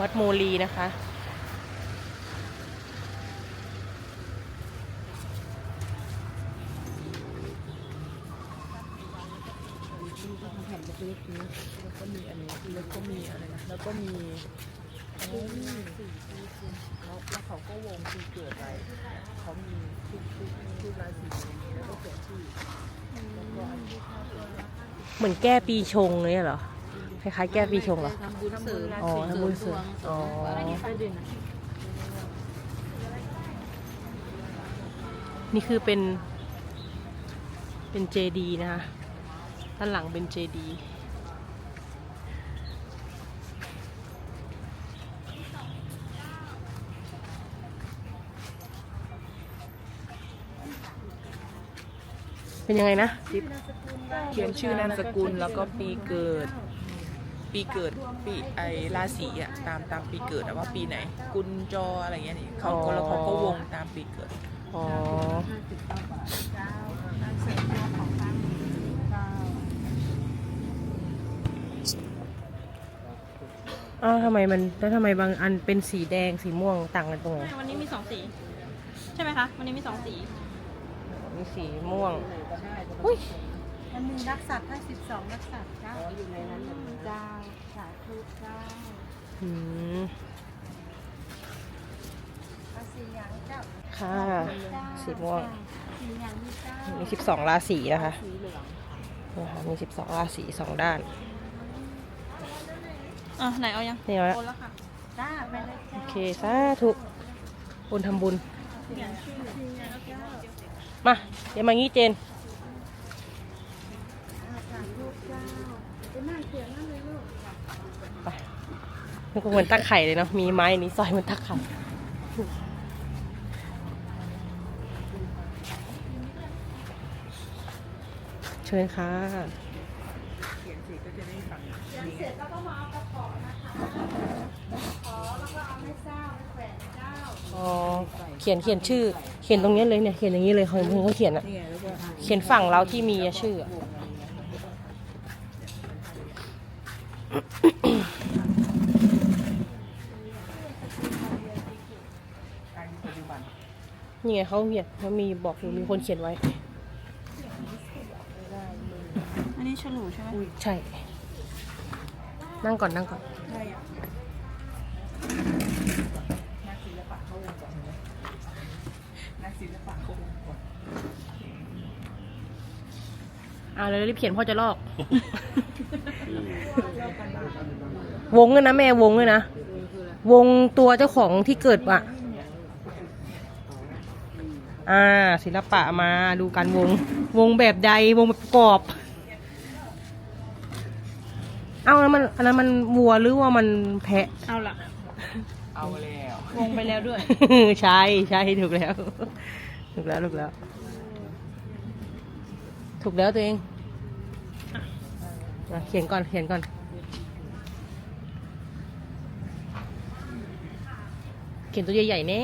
วัดโมลีนะคะ แผ่นเล็กๆนี้แล้วก็มีอันนี้แล้วก็มีอะไรนะแล้วก็มีอ๋อมีแล้วแล้วเขาก็วงปีเกิดอะไว้เขามีทุกทุกทุกราศีแล้วก็เขียนชื่แล้วก็อันนี้เหมือนแก้ปีชงเลยเหรอ คล้ายๆแก้ปีชงเหรอ ทำบุญเสริมอ๋อทำบุญเสริมอ๋อ นี่คือเป็น เป็นเจดีนะคะด้านหลังเป็นเจดี เป็นยังไงนะ เขียนชื่อนามสกุลแล้วก็ปีเกิด ปีเกิดปีไอราศีอะตามตามปีเกิดอะว่าปีไหน กุญจออะไรเงี้ยนี่เขาก็แล้วเขาก็วงตามปีเกิด อ๋อ อ้าวทำไมมันแล้วทำไมบางอันเป็นสีแดงสีม่วงต่างกันตรงไหนวันนี้มีสองสี ใช่ไหมคะ วันนี้มีสองสี มีสีม่วง อุ้ย มันมีรักษาให้สิบสองรักษาเจ้าอยู่ในนั้นเจ้าสาธุเจ้าอืมภาษียังเจ้าค่ะสีม่วงสียังนี่เจ้ามีสิบสองราศีนะคะสีเหลืองนะคะมีสิบสองราศีสองด้านอะไหนเอายังนี่เอาละโอนแล้วค่ะจ้าไปเลยโอเจ้าเคสาธุบุญทำบุญมาเดี๋ยวมางี้เจน สาธุเจ้า ไปมันก็เหมือนตักไข่เลยเนาะ มีไม้อันนี้ซอยเหมันตักไข่เชิญค่ะอ๋อเขียนเขียนชื่อ เขียนตรงนี้เลยเนี่ย เขียนอย่างนี้เลยเขาเขาเขียนอะนี่ไงแล้วก็เขียนฝั่งเราที่มีชื่ออะ การปัจจุบั นนี่ไงเขาเขียนเขามีบอกอยู่มีคนเขียนไว้ อันนี้ฉลูใช่ไหมใช่ นั่งก่อนนั่งก่อนได้อะนักศิลปะเขาวงก่อนใช่ไหมนักศิลปะเขาวงก่อน เอาเลยรีบเขียนพ่อจะลอก วงเลยนะแม่วงเลยนะ วงตัวเจ้าของที่เกิดอะอ่า ศิลปะมาดูกันวง วงแบบใดวงแบบประกอบ เอาแล้วมันอันนั้นมันวัวหรือว่ามันแพะ เอาละเอาแล้ววงไปแล้วด้วย ใช่ใช่ถูกแล้ว ถูกแล้ว ถูกแล้ว ถูกแล้วตัวเองอะ เขียนก่อนเขียนก่อนเขียนตัวใหญ่ๆเน่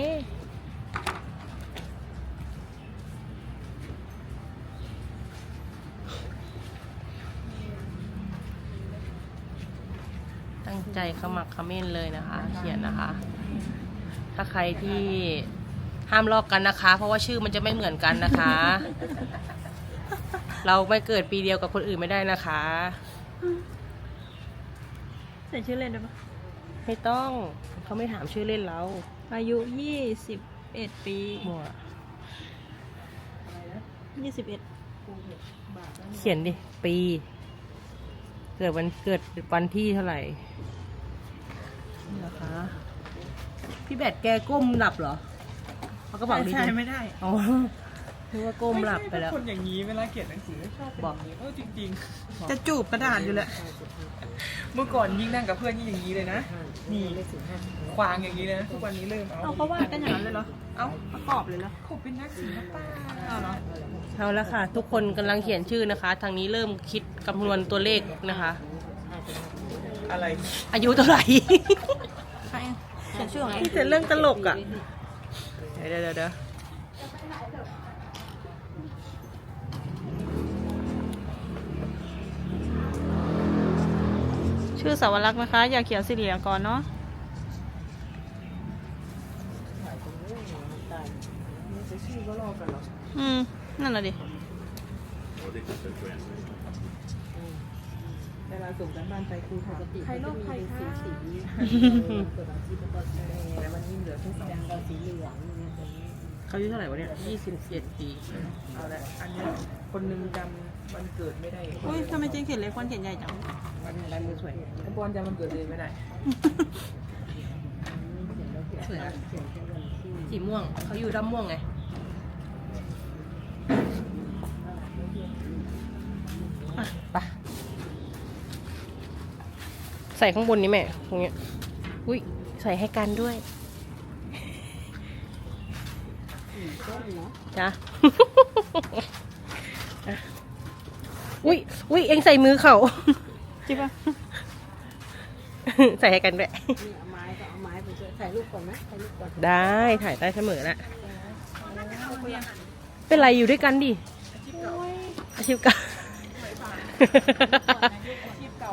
ตั้งใจขมักขม้นเลยนะคะ เขียนนะคะ ถ้าใครที่ห้ามลอกกันนะคะ เพราะว่าชื่อมันจะไม่เหมือนกันนะคะ เราไม่เกิดปีเดียวกับคนอื่นไม่ได้นะคะ ใส่ชื่อเล่นได้ปะไม่ต้องเขาไม่ถามชื่อเล่นเราอายุยี่สิบเอ็ดปีมั่วยี่สิบเอ็ดเขียนดิ ปี เกิดวันเกิดวันที่เท่าไหร่นี่นะคะ พี่แบดแกก้มหลับเหรอเขาก็บอกดีใช่ไม่ได้ อ๋อ นึกว่าก้มหลับไปแล้ว คนอย่างนี้เวลาเขียนหนังสือชอบเป็นบอกอย่างนี้เออจริงจะจูบกระดาษอยู่แหละๆเมื่อก่อนยิ่งนั่งกับเพื่อนยิ่งอย่างนี้เลยนะนี่ควางอย่างนี้เลยนะทุกวันนี้เริ่มเอาเอาเขาวาดกันอย่างนั้นเลยเหรอ เอ้าประกอบเลยเหรอเขาเป็นนักศิลปะเอาเหรอเอาละค่ะ ทุกคนกำลังเขียนชื่อนะคะ ทางนี้เริ่มคิดคำนวณตัวเลขนะคะ อะไรอายุเท่าไหร่ใครเขียนชื่อของไงนี่แต่เรื่องตลกอะ เดี๋ยวเดี๋ยวเดี๋ยว ชื่อสาวรักษ์นะคะ อย่าเขียวสิริก่อนเนาะอืม นั่นแหละดิเวลาส่งกันบ้านไปครูปสติใครโรคใครคะสีสีเปิดอาชีพปรอบแสดวันนี้เหลือแค่สองสีเหลืองเนี่ย เขาอายุเท่าไหร่วะเนี่ยยี่สิบเจ็ดปีเอาละอันเนี้ยคนหนึงจำวันเกิดไม่ได้อุ้ยทำไมเจนเขียนเล็กวันเขียนใหญ่จัง วันลายมือสวยไอ้บอลจำวันเกิดเลยไม่ได้สวยนะสีม่วง เขาอยู่ด้านม่วงไง อะไปใส่ข้างบนนี้แม่ตรงเนี้ย อุ้ยใส่ให้กันด้วย จ้ะอะอุ้ยอุ้ยเอ็งใส่มือเขาจริงปะใส่ให้กันด้วยนี่เอาไม้ก็เอาไม้ไปช่วยถ่ายรูปก่อนไหมถ่ายรูปก่อน ได้ถ่ายได้เสมอแหละเป็นไรอยู่ด้วยกันดิ อาชีพเก่า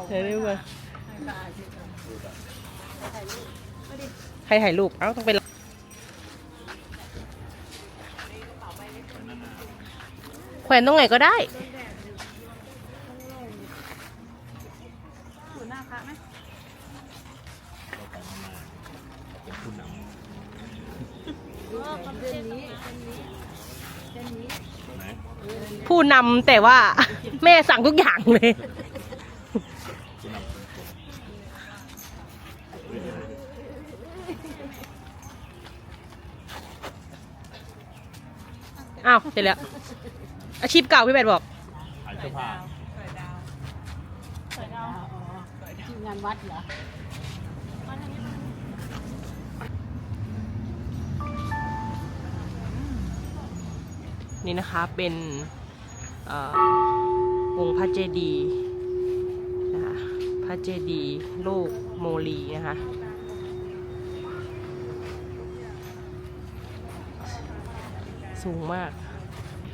เดี๋ยวดูก่อนใครถ่ายรูป เอ้าต้องเป็น วนตรงไหนก็ได้ อยู่หน้าพระไหมผู้นำแต่ว่าแม่สั่งทุกอย่างเลยอ้าวเสร็จแล้ว อาชีพเก่าพี่แบดบอก ขายเสื้อผ้าทีมงานวัดเหรอนี่นะคะเป็นเอ่อองค์พระเจดีย์นะคะพระเจดีย์โลกโมลีนะคะสูงมาก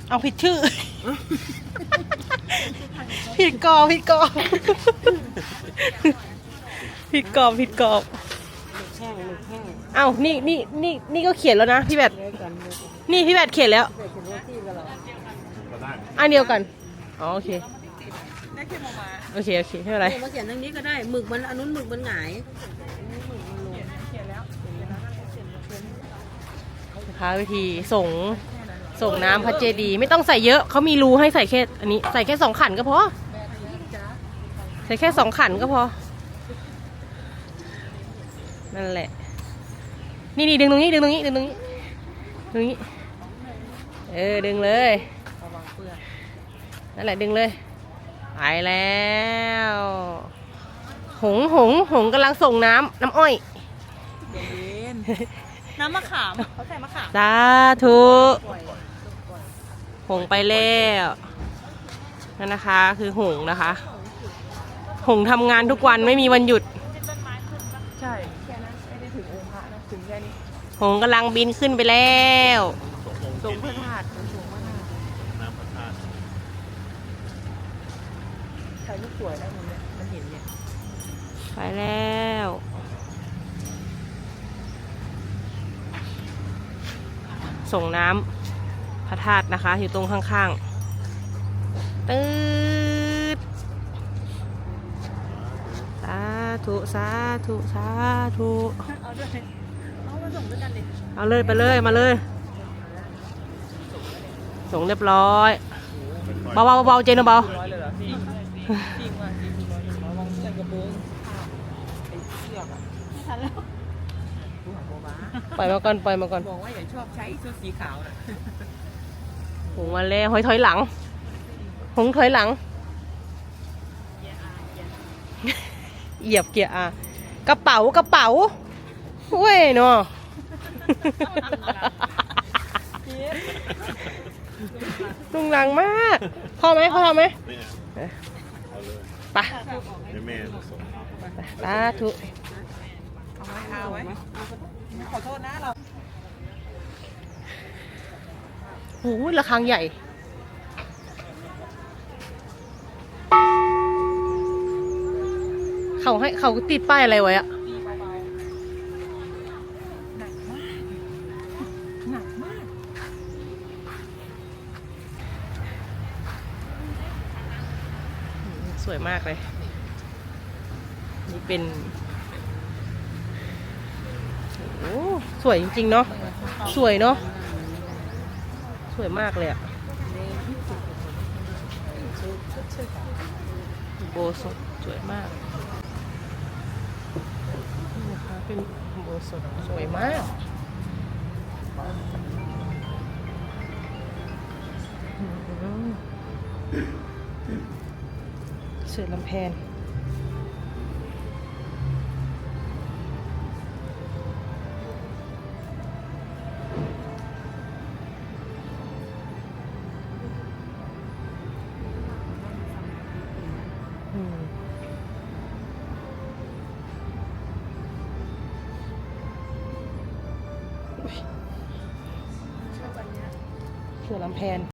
เอาผิดชื่อ ผิดกอบผิดกอบผิดกอบผิดกอบแห้งหมึกแห้งเอ้านี่นี่นี่นี่ก็เขียนแล้วนะพี่แบทเยอะกันเลยนี่พี่แบทเขียนแล้วเกิดเป็นว่าที่กับเราอันเดียวกัน อ๋อโอเค โอเคโอเคไม่เป็นไรเนี่ยมาเขียนตรงนี้ก็ได้หมึกมันอันนู้นหมึกมันหงายนะคะวิธีส่ง ส่งน้ำพระเจดีย์ไม่ต้องใส่เยอะเขามีรูให้ใส่แค่อันนี้ใส่แค่สองขันก็พอใส่แค่สองขันก็พอ นั่นแหละ นี่นี่ดึงตรงนี้ดึงตรงนี้ดึงตรงนี้ดึงตรงนี้ เออดึงเลยระวังเปื้อนนั่นแหละดึงเลยไปแล้ว หงหงหงกำลังส่งน้ำน้ำอ้อยเย็นน้ำมะขามเขาใส่มะขามสาธุ หงไปแล้วนั่นนะคะคือหงนะคะ หงทำงานทุกวันไม่มีวันหยุด ใช่แค่นั้นไม่ได้ถึงองค์พระนะถึงแค่นี้หงกำลังบินขึ้นไปแล้วส่งพระธาตุส่งพระธาตุน้ำพระธาตุใครลูกสวยแล้วมันเนี่ยมันเห็นเนี่ยไปแล้วส่งน้ำ พระธาตุนะคะ อยู่ตรงข้างๆตืดสาธุสาธุสาธุเอาด้วยเอามาส่งด้วยกันดิเอาเลยไปเลยมาเลย ส่งเรียบร้อยเบาๆเบาๆเจนเบาร้อยเลยเหรอพี่จริงว่ะจริงร้อยเลยระวังใส่กระเบื้องไอ้เชือกอะไม่ทันแล้วดูหางโบบาๆปล่อยมาก่อนปล่อยมาก่อนบอกว่าอย่าชอบใช้ชุดสีขาวนะห งมาแล้วหอยถอยหลัง หงถอยหลัง เหยียบเกียร์อากระเป๋ากระเป๋าเว้ยเนาะลุงหลังมากพอไหมพอไหมไปให้แม่มาส่งสาธุเอาไว้เอาไว้ขอโทษนะเรา โอ้ระฆังใหญ่ เขาให้เขาติดป้ายอะไรไว้อะสวยมากเลย นี่เป็นโอ้สวยจริง ๆ เนาะสวยเนาะ วยมากเลยอะโบสถสวยมากนี่นะคะเป็นโบสถสวยมากเสือลำแพนำแพน